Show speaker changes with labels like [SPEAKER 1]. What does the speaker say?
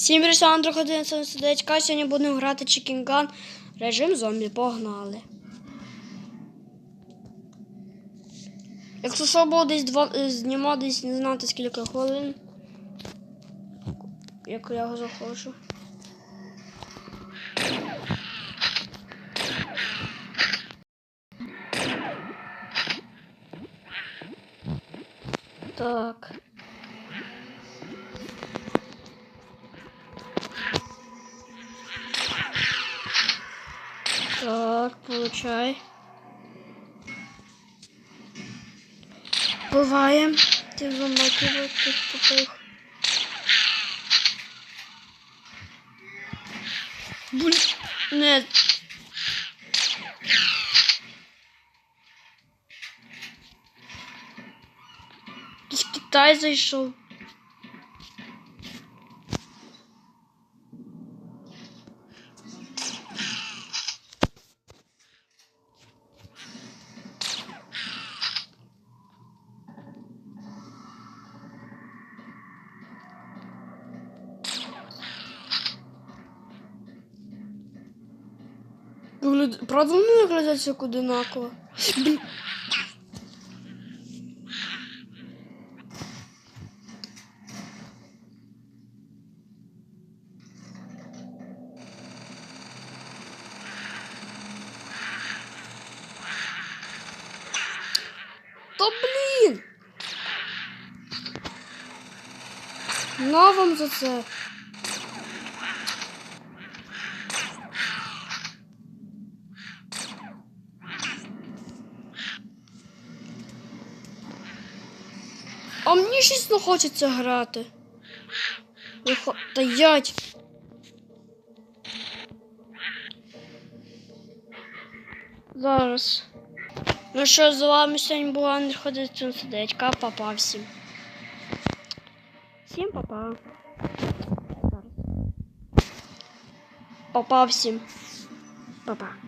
[SPEAKER 1] Всім Ходин, Сердечка. Сьогодні будемо грати Chicken Gun. Режим зомбі. Погнали. Якщо що було десь два е, знімати десь не знати скільки хвилин. Як я його захочу. Так. Так, получай. Буваємо. Ти замокивай тих тупих. Блін. Не. Якийсь Китай зайшов. Вигляд... Правда вони виглядають як одинаково? Блін. Блін! На вам за це. А мені щось не хочеться грати. Вихо... Та ять. Зараз. Ну що, з вами сьогодні була Андрій Ходить Сердечка. Папа всім. Всім папа. Папа всім. Папа.